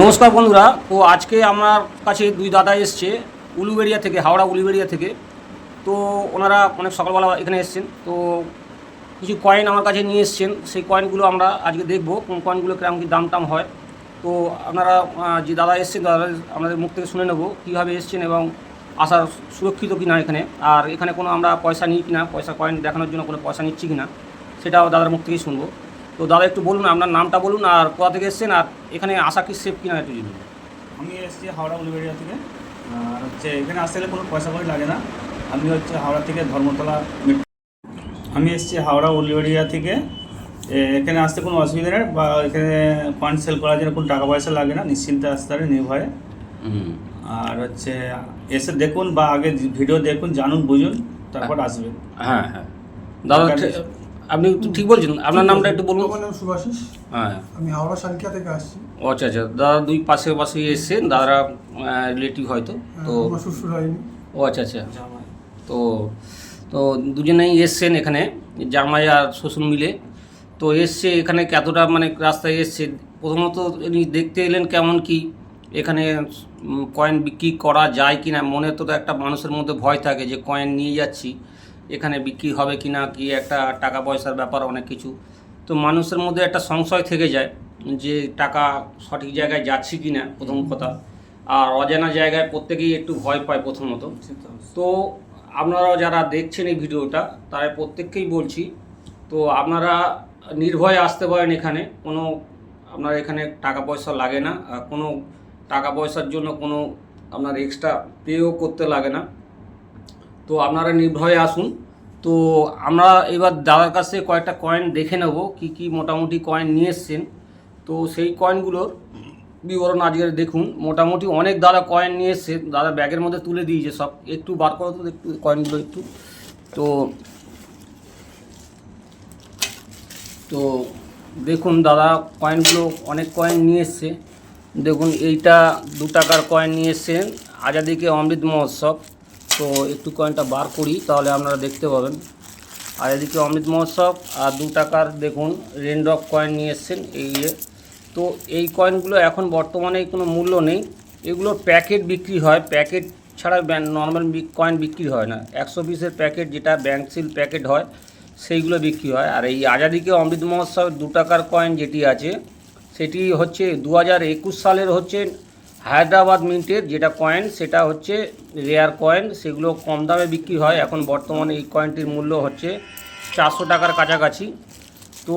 নমস্কার বন্ধুরা, তো আজকে আমার কাছে দুই দাদা এসছে উলুবেড়িয়া থেকে, হাওড়া উলুবেড়িয়া থেকে। তো ওনারা অনেক সকালবেলা এখানে এসছেন। তো কিছু কয়েন আমার কাছে নিয়ে এসছেন। সেই কয়েনগুলো আমরা আজকে দেখব, কোন কয়েনগুলো কীরকম কি দাম টাম হয়। তো আপনারা যে দাদা এসছেন, দাদা আমাদের মুখ থেকে শুনে নেব কীভাবে এসছেন এবং আসার সুরক্ষিত কি না এখানে। আর এখানে কোনো আমরা পয়সা নিই কি না পয়সা কয়েন দেখানোর জন্য কোনো পয়সা নিচ্ছি কি না সেটাও দাদার মুখ থেকেই শুনব। তো দাদা একটু বলুন আপনার নামটা বলুন আর কোথা থেকে এসছেন আর এখানে আসা কি সেফ কিনা একটু জানুন আমি এসেছি হাওড়া উলুবেড়িয়া থেকে। আর হচ্ছে এখানে আসতে গেলে কোনো পয়সা করে লাগে না। আমি হচ্ছে হাওড়া থেকে ধর্মতলা আমি এসেছি হাওড়া উলুবেড়িয়া থেকে। এখানে আসতে কোনো অসুবিধা নেই বা এখানে ফান্ড সেল করার জন্য কোনো টাকা পয়সা লাগে না নিশ্চিন্তে আসতে পারে নির্ভয়ে। আর হচ্ছে এসে দেখুন বা আগে ভিডিও দেখুন জানুন বুঝুন তারপর আসবেন হ্যাঁ হ্যাঁ। দাদা আপনি ঠিক বলছেন আপনার নামটা একটু বলুন। আমার নাম সুভাষিস? হ্যাঁ। আমি হাওড়া সালকিয়া থেকে আসছি। ও আচ্ছা আচ্ছা। দাদা দুই পাশে পাশে এসছেন দাদারা রিলেটিভ হয়তো তো শ্বশুর হয়নি। ও আচ্ছা আচ্ছা। তো তো দুজনেই এসছেন এখানে জামাই আর শ্বশুর মিলে। তো এসছে এখানে কতটা মানে রাস্তায় এসছে। প্রথমত ইনি দেখতে এলেন কেমন কি এখানে কয়েন বিক্রি করা যায় কি না মনে তো একটা মানুষের মধ্যে ভয় থাকে যে কয়েন নিয়ে যাচ্ছি। এখানে বিক্রি হবে কি না কি একটা টাকা পয়সার ব্যাপার অনেক কিছু। তো মানুষের মধ্যে একটা সংশয় থেকে যায় যে টাকা সঠিক জায়গায় যাচ্ছে কি না প্রথম কথা। আর অজানা জায়গায় প্রত্যেকেই একটু ভয় পায় প্রথমত। তো আপনারা যারা দেখছেন এই ভিডিওটা তারা প্রত্যেককেই বলছি তো আপনারা নির্ভয়ে আসতে পারেন এখানে। কোনো আপনার এখানে টাকা পয়সা লাগে না কোনো টাকা পয়সার জন্য কোনো আপনার এক্সট্রা পেও করতে লাগে না। তো আপনারা নির্ভয়ে আসুন। তো আমরা এবার দাদার কাছে কয়েকটা কয়েন দেখে নেব, কি কি মোটামুটি কয়েন নিয়ে এসছেন। তো সেই কয়েনগুলোর বিবরণ আজকের দেখুন। মোটামুটি অনেক দাদা কয়েন নিয়ে এসছে, দাদা ব্যাগের মধ্যে তুলে দিয়েছে সব। একটু বার করো তো একটু কয়েনগুলো একটু। তো তো দেখুন দাদা কয়েনগুলো অনেক কয়েন নিয়ে এসছে। দেখুন এইটা দু টাকার কয়েন নিয়ে এসছেন আজাদিকে অমৃত মহোৎসব। তো একটু কয়েনটা বার করি, তাহলে আপনারা দেখতে পাবেন। আর এদিকে অমৃত মহোৎসব, আর দু টাকার দেখুন রেনড্রপ কয়েন নিয়ে এসছেন, এই যে। তো এই কয়েনগুলো এখন বর্তমানে কোনো মূল্য নেই। এগুলো প্যাকেট বিক্রি হয়, প্যাকেট ছাড়া নর্মাল কয়েন বিক্রি হয় না। একশো পিসের প্যাকেট যেটা ব্যাংক সিল প্যাকেট হয়, সেইগুলো বিক্রি হয়। আর এই আজাদিকে অমৃত মহোৎসবের দু টাকার কয়েন যেটি আছে, সেটি হচ্ছে দু হাজার একুশ সালের হচ্ছে হায়দ্রাবাদ মিন্টের যেটা কয়েন সেটা হচ্ছে রেয়ার কয়েন সেগুলো কম দামে বিক্রি হয়। এখন বর্তমানে এই কয়েনটির মূল্য হচ্ছে চারশো টাকার কাছাকাছি। তো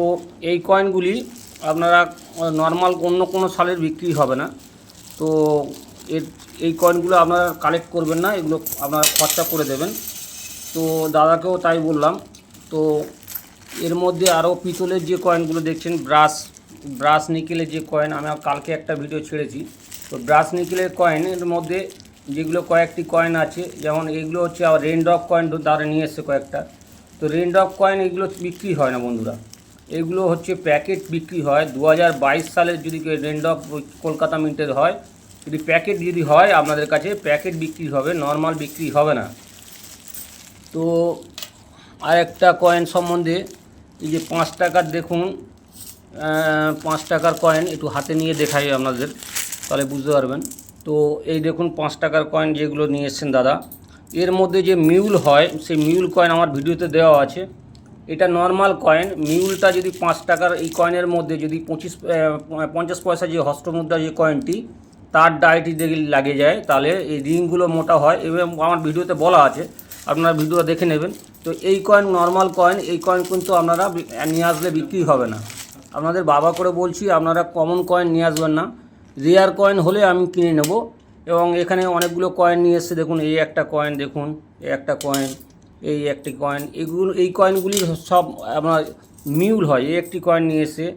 এই কয়েনগুলি আপনারা নর্মাল অন্য কোনো সালের বিক্রি হবে না। তো এর, এই কয়েনগুলো আপনারা কালেক্ট করবেন না, এগুলো আপনারা খরচা করে দেবেন। তো দাদাকেও তাই বললাম। তো এর মধ্যে আরও পিতলের যে কয়েনগুলো দেখছেন, ব্রাশ ব্রাশ নিকেলের যে কয়েন আমি কালকে একটা ভিডিও ছেড়েছি। তো ব্রাশ নিকেলের কয়েনের মধ্যে যেগুলো কয়েকটি কয়েন আছে, যেমন এগুলো হচ্ছে আবার রেনড্রপ কয়েন দ্বারা নিয়ে এসছে কয়েকটা। তো রেনড্রপ কয়েন এগুলো বিক্রি হয় না বন্ধুরা। এগুলো হচ্ছে প্যাকেট বিক্রি হয়। দু হাজার বাইশ সালের যদি রেনড্রপ কলকাতা মিন্টের হয়, যদি প্যাকেট যদি হয় আপনাদের কাছে, প্যাকেট বিক্রি হবে নর্মাল বিক্রি হবে না। তো আর একটা কয়েন সম্বন্ধে, এই যে পাঁচ টাকার দেখুন পাঁচ টাকার কয়েন একটু হাতে নিয়ে দেখাই আপনাদের। তাহলে বুঝতে পারবেন। তো এই দেখুন পাঁচ টাকার কয়েন যেগুলো নিয়ে এসছেন দাদা। এর মধ্যে যে মিউল হয়, সেই মিউল কয়েন আমার ভিডিওতে দেওয়া আছে। এটা নর্মাল কয়েন মিউলটা যদি পাঁচ টাকার এই কয়েনের মধ্যে যদি পঁচিশ পঞ্চাশ পয়সা যে হস্তমুদ্রা যে কয়েনটি তার ডায়েটি দেখে লাগে যায়, তাহলে এই রিংগুলো মোটা হয় এবং আমার ভিডিওতে বলা আছে, আপনারা ভিডিও দেখে নেবেন। তো এই কয়েন নর্মাল কয়েন এই কয়েন কিন্তু আপনারা নিয়ে আসলে বিক্রি হবে না। আপনাদের বাবা করে বলছি, আপনারা কমন কয়েন নিয়ে আসবেন না। রেয়ার কয়েন হলে আমি কিনে নেব। এবং এখানে অনেকগুলো কয়েন নিয়ে এসছে। দেখুন, এই একটা কয়েন দেখুন, এই একটা কয়েন এই একটি কয়েন এগুলো এই কয়েনগুলি সব আপনার মিউল হয়। এই একটি কয়েন নিয়ে এসে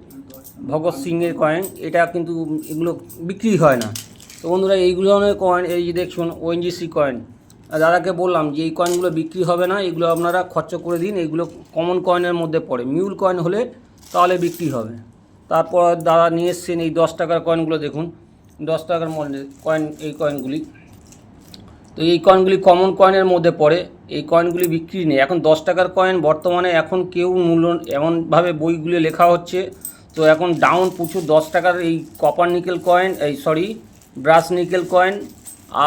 ভগৎ সিংয়ের কয়েন এটা কিন্তু এগুলো বিক্রি হয় না। তো বন্ধুরা এইগুলো ধরনের কয়েন এই যে দেখুন ওএনজিসি কয়েন দাদাকে বললাম যে, এই কয়েনগুলো বিক্রি হবে না, এগুলো আপনারা খরচ করে দিন, এগুলো কমন কয়েনের মধ্যে পড়ে। মিউল কয়েন হলে তাহলে বিক্রি হবে। তারপর দাদা নিয়ে এসছেন এই দশ টাকার কয়েনগুলো দেখুন। দশ টাকার মধ্যে কয়েন এই কয়েনগুলি তো এই কয়েনগুলি কমন কয়েনের মধ্যে পড়ে। এই কয়েনগুলি বিক্রি নেই। এখন দশ টাকার কয়েন বর্তমানে এখন কেউ মূল্য, এমনভাবে বইগুলি লেখা হচ্ছে। তো এখন ডাউন প্রচুর। দশ টাকার এই কপার নিকেল কয়েন এই সরি ব্রাশ নিকেল কয়েন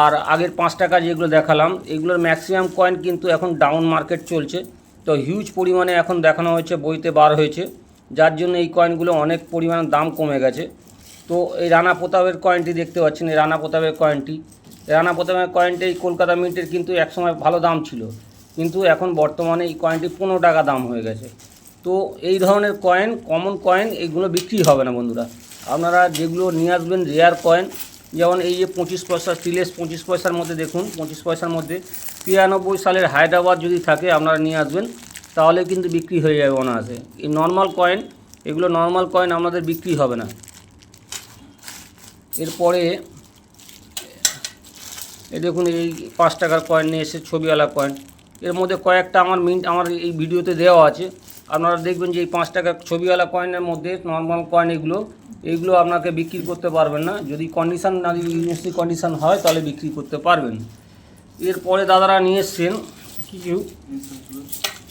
আর আগের পাঁচ টাকা যেগুলো দেখালাম, এগুলোর ম্যাক্সিমাম কয়েন কিন্তু এখন ডাউন মার্কেট চলছে। তো হিউজ পরিমাণে এখন দেখানো হয়েছে, বইতে বার হয়েছে। যার জন্য এই কয়েনগুলো অনেক পরিমাণ দাম কমে গেছে। তো এই রানা প্রতাপের কয়েনটি দেখতে পাচ্ছেন, এই রানা প্রতাপের কয়েনটি রানা প্রতাপের কয়েনটি এই কলকাতা মিন্টের কিন্তু একসময় ভালো দাম ছিল, কিন্তু এখন বর্তমানে এই কয়েনটি পনেরো টাকা দাম হয়ে গেছে। তো এই ধরনের কয়েন কমন কয়েন এগুলো বিক্রি হবে না বন্ধুরা। আপনারা যেগুলো নিয়ে আসবেন রেয়ার কয়েন যেমন এই যে পঁচিশ পয়সা স্টিলেস পঁচিশ পয়সার মধ্যে দেখুন, পঁচিশ পয়সার মধ্যে তিরানব্বই সালের হায়দ্রাবাদ যদি থাকে, আপনারা নিয়ে আসবেন। তাহলে কিন্তু বিক্রি হয়ে যাবে অনায়াসে। এই নর্মাল কয়েন এগুলো নর্মাল কয়েন আমাদের বিক্রি হবে না। এরপরে এই দেখুন, এই পাঁচ টাকার কয়েন নিয়ে এসে ছবিওয়ালা কয়েন এর মধ্যে কয়েকটা আমার মিন্ট আমার এই ভিডিওতে দেওয়া আছে। আপনারা দেখবেন যে এই পাঁচ টাকার ছবিওয়ালা কয়েনের মধ্যে নর্মাল কয়েন এগুলো এইগুলো আপনাকে বিক্রি করতে পারবেন না। যদি কন্ডিশান না ইউনিভার্সিটি কন্ডিশান হয়, তাহলে বিক্রি করতে পারবেন। এরপরে দাদারা নিয়ে এসছেন কিছু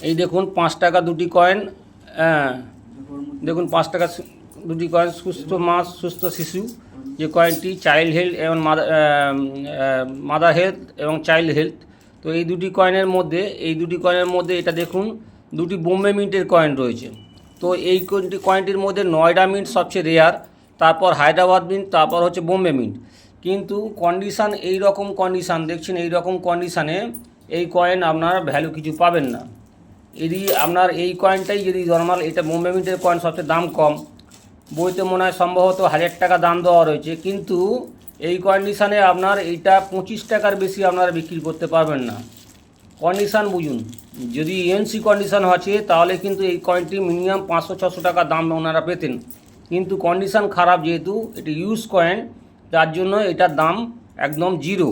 এই দেখুন, পাঁচ টাকা দুটি কয়েন হ্যাঁ দেখুন, পাঁচ টাকা দুটি কয়েন, সুস্থ মা, সুস্থ শিশু, যে কয়েনটি চাইল্ড হেলথ এবং মাদার হেলথ এবং চাইল্ড হেলথ। তো এই দুটি কয়েনের মধ্যে, এই দুটি কয়েনের মধ্যে এটা দেখুন, দুটি বোম্বে মিন্টের কয়েন রয়েছে। তো এই কয়েনটি, কয়েনটির মধ্যে নয়ডা মিন্ট সবচেয়ে রেয়ার তারপর হায়দ্রাবাদ মিন্ট, তারপর হচ্ছে বোম্বে মিন্ট। কিন্তু কন্ডিশান এই রকম কন্ডিশান দেখছেন এই রকম কন্ডিশানে এই কয়েন আপনারা ভ্যালু কিছু পাবেন না। যদি আপনার এই কয়েনটাই যদি নর্মাল এটা বোম্বে মিন্টের কয়েন সবচেয়ে দাম কম, বইতে মনে হয় সম্ভবত হাজার টাকা দাম দেওয়া রয়েছে, কিন্তু এই কন্ডিশানে আপনার এইটা পঁচিশ টাকার বেশি আপনারা বিক্রি করতে পারবেন না। কন্ডিশান বুঝুন, যদি ইএনসি কন্ডিশান আছে, তাহলে কিন্তু এই কয়েনটি মিনিমাম পাঁচশো, ছশো টাকা দাম ওনারা পেতেন। কিন্তু কন্ডিশান খারাপ যেহেতু, এটি ইউজ কয়েন তার জন্য এটার দাম একদম জিরো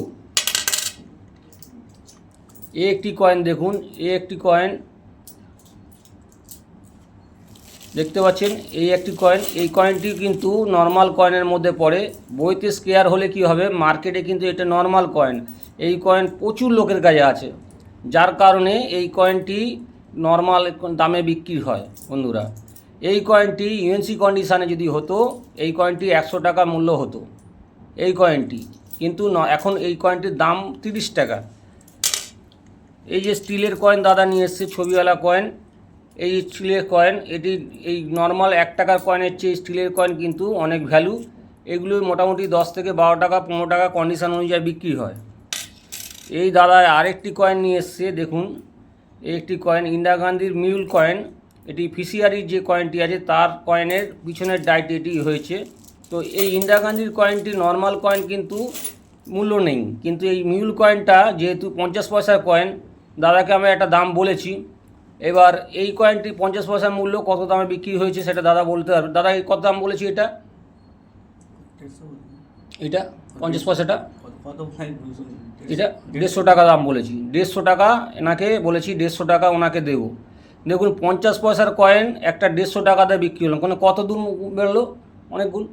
এ একটি কয়েন দেখুন, এ একটি কয়েন দেখতে পাচ্ছেন, এই একটি কয়েন এই কয়েনটি কিন্তু নর্মাল কয়েনের মধ্যে পড়ে। বইতে স্কেয়ার হলে কি হবে? মার্কেটে কিন্তু এটা নর্মাল কয়েন এই কয়েন প্রচুর লোকের কাছে আছে। যার কারণে এই কয়েনটি নর্মাল দামে বিক্রি হয়, বন্ধুরা। এই কয়েনটি ইউএনসি কন্ডিশানে যদি হতো, এই কয়েনটি একশো টাকা মূল্য হতো। এই কয়েনটি কিন্তু এখন এই কয়েনটির দাম তিরিশ টাকা। এই যে স্টিলের কয়েন দাদা নিয়ে এসছে, ছবিওয়ালা কয়েন এই স্টিলের কয়েন এটি এই নর্মাল এক টাকার কয়েনের চেয়ে স্টিলের কয়েন কিন্তু অনেক ভ্যালু এগুলো মোটামুটি দশ থেকে বারো টাকা, পনেরো টাকা কন্ডিশন অনুযায়ী বিক্রি হয়। এই দাদা আরেকটি কয়েন নিয়ে এসছে, দেখুন। একটি কয়েন ইন্দিরা গান্ধীর মিউল কয়েন এটি ফিশিয়ারির যে কয়েনটি আছে, তার কয়েনের পিছনের ডাইট এটি হয়েছে। তো এই ইন্দিরা গান্ধীর কয়েনটি নর্মাল কয়েন কিন্তু মূল্য নেই। কিন্তু এই মিউল কয়েনটা যেহেতু পঞ্চাশ পয়সার কয়েন দাদাকে আমি একটা দাম বলেছি। এবার এই কয়েনটি পঞ্চাশ পয়সার মূল্য, কত দামে বিক্রি হয়েছে সেটা দাদা বলতে পারবে। দাদা কত দাম বলেছি এটা? এটা? পঞ্চাশ পয়সাটা? এটা দেড়শো টাকা দাম বলেছি। দেড়শো টাকা এনাকে বলেছি, দেড়শো টাকা ওনাকে দেবো। দেখুন, পঞ্চাশ পয়সার কয়েন একটা দেড়শো টাকাতে বিক্রি হলো। কোনো কত দূর বেরোলো? অনেক গুণ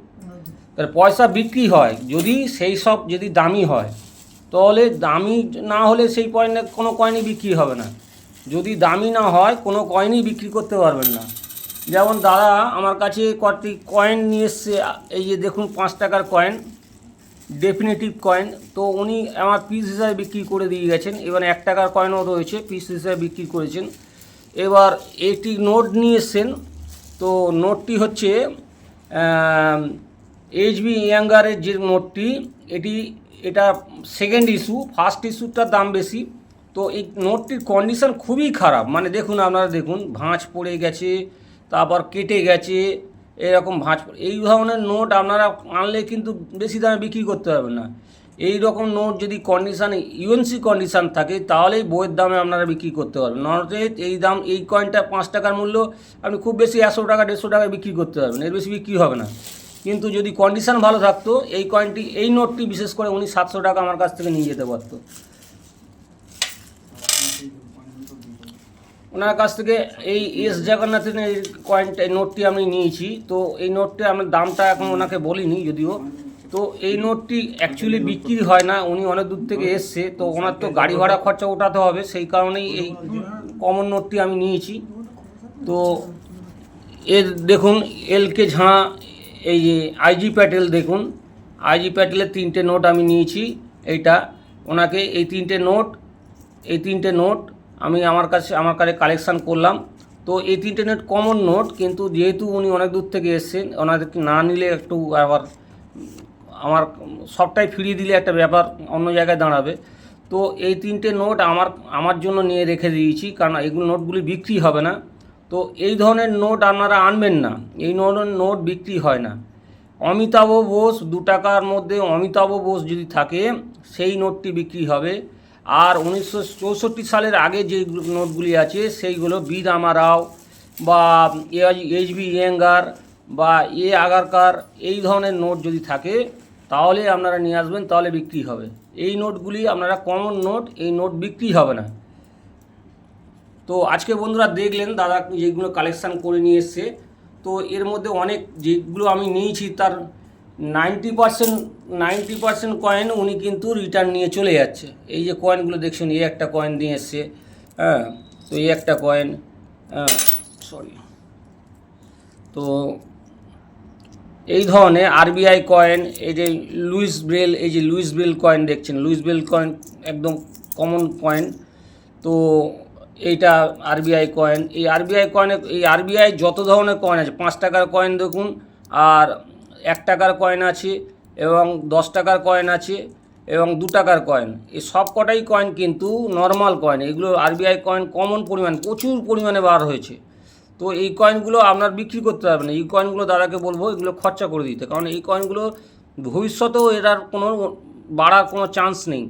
তাহলে পয়সা বিক্রি হয়, যদি সেই সব যদি দামি হয়, তাহলে দামি না হলে সেই কয়েনে কোনো কয়েনই বিক্রি হবে না। যদি দামি না হয়, কোনো কয়েনই বিক্রি করতে পারবেন না। যেমন দাদা, আমার কাছে কয়েকটি কয়েন নিয়ে এসছে। এই যে দেখুন, পাঁচ টাকার কয়েন ডেফিনেটিভ কয়েন তো উনি আমার পিস হিসাবে বিক্রি করে দিয়ে গেছেন। এবার এক টাকার কয়েনও রয়েছে পিস হিসাবে বিক্রি করেছেন। এবার একটি নোট নিয়ে এসছেন। তো নোটটি হচ্ছে এইচবি ইয়াঙ্গারের যে নোটটি এটি, এটা সেকেন্ড ইস্যু ফার্স্ট ইস্যুটার দাম বেশি। তো এই নোটটির কন্ডিশন খুবই খারাপ। মানে দেখুন আপনারা দেখুন, ভাঁজ পড়ে গেছে, তারপর কেটে গেছে, এরকম ভাঁজ এই ধরনের নোট আপনারা আনলে কিন্তু বেশি দামে বিক্রি করতে পারবেন না। এই রকম নোট যদি কন্ডিশান ইউএনসি কন্ডিশান থাকে, তাহলেই বইয়ের দামে আপনারা বিক্রি করতে পারবেন। নট এই দাম, এই কয়েনটা পাঁচ টাকার মূল্য, আপনি খুব বেশি একশো টাকা, দেড়শো টাকায় বিক্রি করতে পারবেন, এর বেশি বিক্রি হবে না। কিন্তু যদি কন্ডিশান ভালো থাকতো, এই কয়েনটি এই নোটটি বিশেষ করে উনি সাতশো টাকা আমার কাছ থেকে নিয়ে যেতে পারতো। ওনার কাছ থেকে এই এস জগন্নাথের এই কয়েনটা এই নোটটি আমি নিয়েছি। তো এই নোটটি আমি দামটা এখন ওনাকে বলিনি যদিও। তো এই নোটটি অ্যাকচুয়ালি বিক্রি হয় না, উনি অনেক দূর থেকে এসছে। তো ওনার তো গাড়ি ভাড়া খরচা ওঠাতে হবে, সেই কারণেই এই কমন নোটটি আমি নিয়েছি। তো এর দেখুন এল কে ঝাঁ, এই যে আইজি প্যাটেল দেখুন। আইজি প্যাটেলের তিনটে নোট আমি নিয়েছি, এইটা। ওনাকে এই তিনটে নোট এই তিনটে নোট আমি আমার কাছে আমার কাছে কালেকশান করলাম। তো এই তিনটে নোট কমন নোট কিন্তু যেহেতু উনি অনেক দূর থেকে এসেছেন, ওনাদেরকে না নিলে একটু আবার আমার সবটাই ফিরিয়ে দিলে একটা ব্যাপার অন্য জায়গায় দাঁড়াবে। তো এই তিনটে নোট আমার আমার জন্য নিয়ে রেখে দিয়েছি, কারণ এগুলো নোটগুলি বিক্রি হবে না। তো এই ধরনের নোট আপনারা আনবেন না। এই ধরনের নোট বিক্রি হয় না। অমিতাভ বোস, দু টাকার মধ্যে অমিতাভ বোস যদি থাকে, সেই নোটটি বিক্রি হবে। আর উনিশশো চৌষট্টি সালের আগে যে নোটগুলি আছে, সেইগুলো বি রামারাও বা এইচ বি ইয়েঙ্গার বা এ আগারকার এই ধরনের নোট যদি থাকে, তাহলে আপনারা নিয়ে আসবেন, তাহলে বিক্রি হবে। এই নোটগুলি আপনারা কমন নোট, এই নোট বিক্রি হবে না। তো আজকে বন্ধুরা দেখলেন, দাদা যেগুলো কালেকশান করে নিয়ে এসছে, তো এর মধ্যে অনেক যেগুলো আমি নিয়েছি, তার ninety percent ninety percent coin উনি কিন্তু রিটার্ন নিয়ে চলে যাচ্ছে। এই যে কয়েনগুলো দেখছেন, এই একটা কয়েন নিয়ে এসছে। হ্যাঁ তো এই একটা কয়েন হ্যাঁ সরি তো এই ধরনের আরবিআই কয়েন এই যে লুইস ব্রেল এই যে লুইস ব্রেল কয়েন দেখছেন লুইস ব্রেল কয়েন একদম কমন কয়েন তো এইটা আরবিআই কয়েন এই আরবিআই কয়েনে এই আরবিআই যত ধরনের কয়েন আছে, পাঁচ টাকার কয়েন দেখুন, আর এক টাকার কয়েন আছে এবং দশ টাকার কয়েন আছে এবং দু টাকার কয়েন এই সব কটাই কয়েন কিন্তু নর্মাল কয়েন এগুলো আরবিআই কয়েন কমন পরিমাণ, প্রচুর পরিমাণে বার হয়েছে। তো এই কয়েনগুলো আপনার বিক্রি করতে পারবেন এই কয়েনগুলো দাদাকে বলব, এগুলো খরচা করে দিতে। কারণ এই কয়েনগুলো ভবিষ্যতেও এটার কোনো বাড়ার কোনো চান্স নেই।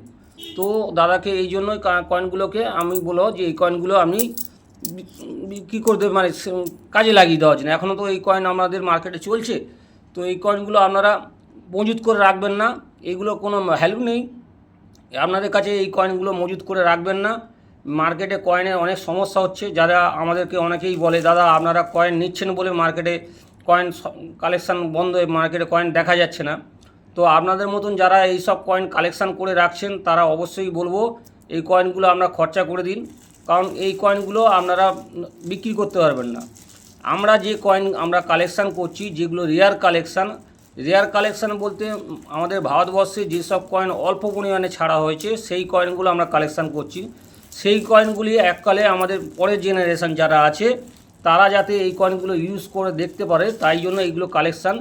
তো দাদাকে এই জন্যই কয়েনগুলোকে আমি বলো যে এই কয়েনগুলো বি- বিক্রি করতে মানে কাজে লাগিয়ে দেওয়ার জন্য এখনও তো এই কয়েন আমাদের মার্কেটে চলছে। তো এই কয়েনগুলো আপনারা মজুত করে রাখবেন না, এগুলো কোনো ভ্যালু নেই। আপনাদের কাছে এই কয়েনগুলো মজুত করে রাখবেন না। মার্কেটে কয়েনের অনেক সমস্যা হচ্ছে, যারা আমাদেরকে অনেকেই বলে, দাদা, আপনারা কয়েন নিচ্ছেন বলে মার্কেটে কয়েন কালেকশান বন্ধ হয়ে মার্কেটে কয়েন দেখা যাচ্ছে না। তো আপনাদের মতন যারা এই সব কয়েন কালেকশান করে রাখছেন, তারা অবশ্যই বলব, এই কয়েনগুলো আপনারা খরচা করে দিন। কারণ এই কয়েনগুলো আপনারা বিক্রি করতে পারবেন না। আমরা যে কয়েন আমরা কালেকশান করছি, যেগুলো রেয়ার কালেকশান রেয়ার কালেকশান বলতে আমাদের ভারতবর্ষে যেসব কয়েন অল্প পরিমাণে ছাড়া হয়েছে, সেই কয়েনগুলো আমরা কালেকশান করছি। সেই কয়েনগুলি এককালে আমাদের পরের জেনারেশন যারা আছে, তারা যাতে এই কয়েনগুলো ইউজ করে দেখতে পারে, তাই জন্য এইগুলো কালেকশান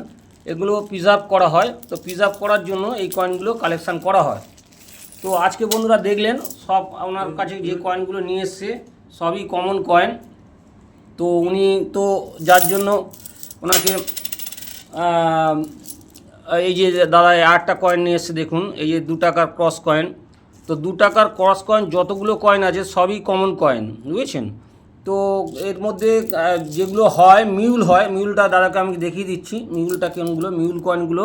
এগুলো প্রিজার্ভ করা হয়। তো প্রিজার্ভ করার জন্য এই কয়েনগুলো কালেকশান করা হয়। তো আজকে বন্ধুরা দেখলেন, সব আপনার কাছে যে কয়েনগুলো নিয়ে এসছে, সবই কমন কয়েন তো উনি তো যার জন্য ওনাকে এই যে দাদা আটটা কয়েন নিয়ে এসছে দেখুন, এই যে দু টাকার ক্রস কয়েন তো দু টাকার ক্রস কয়েন যতগুলো কয়েন আছে সবই কমন কয়েন বুঝেছেন? তো এর মধ্যে যেগুলো হয় মিউল হয় মিউলটা দাদাকে আমি দেখিয়ে দিচ্ছি মিউলটা কোনগুলো মিউল কয়েনগুলো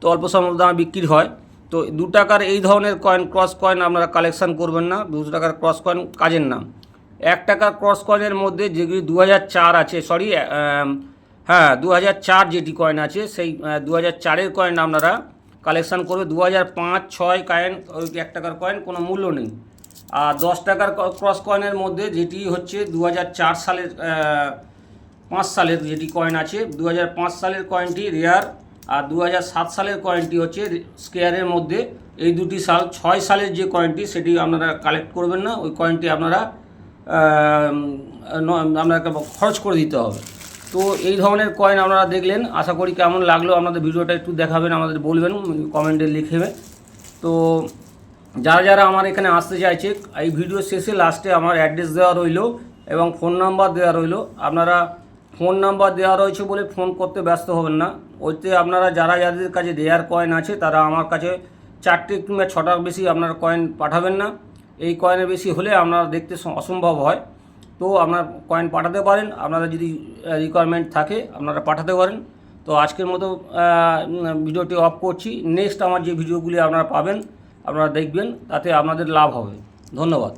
তো অল্প সময় দামে বিক্রি হয়। তো দু টাকার এই ধরনের কয়েন ক্রস কয়েন আপনারা কালেকশান করবেন না, দু টাকার ক্রস কয়েন কাজের নাম। এক টাকার ক্রস কয়েনের মধ্যে যেগুলি দু চার আছে সরি হ্যাঁ দু চার যেটি কয়েন আছে, সেই দু চারের কয়েন আপনারা কালেকশন করবে। দু হাজার পাঁচ, ছয় কয়েন ওই এক টাকার কয়েন কোনো মূল্য নেই। আর দশ টাকার ক্রস কয়েনের মধ্যে যেটি হচ্ছে দু চার সালের পাঁচ সালের যেটি কয়েন আছে দু পাঁচ সালের কয়েনটি রেয়ার আর দু সাত সালের কয়েনটি হচ্ছে স্কেয়ারের মধ্যে। এই দুটি সাল, ছয় সালের যে কয়েনটি সেটি আপনারা কালেক্ট করবেন না। ওই কয়েনটি আপনারা আপনাকে খরচ করে দিতে হবে। তো এই ধরনের কয়েন আপনারা দেখলেন। আশা করি কেমন লাগল আপনাদের ভিডিওটা একটু দেখাবেন, আমাদের বলবেন, কমেন্টে লিখে তো যারা যারা আমার এখানে আসতে চাইছে, এই ভিডিও শেষে লাস্টে আমার অ্যাড্রেস দেওয়া রইল এবং ফোন নাম্বার দেওয়া রইল। আপনারা ফোন নাম্বার দেওয়া রয়েছে বলে ফোন করতে ব্যস্ত হবেন না। ওইতে আপনারা যারা যাদের কাছে দেয়ার কয়েন আছে, তারা আমার কাছে চারটে কিংবা ছটার বেশি আপনারা কয়েন পাঠাবেন না। এই কয়েনের বেশি হলে আপনারা দেখতে অসম্ভব হয়। তো আপনার কয়েন পাঠাতে পারেন আপনারা যদি রিকোয়ারমেন্ট থাকে, আপনারা পাঠাতে পারেন। তো আজকের মতো ভিডিওটি অফ করছি। নেক্সট আমার যে ভিডিওগুলি আপনারা পাবেন, আপনারা দেখবেন, তাতে আপনাদের লাভ হবে। ধন্যবাদ।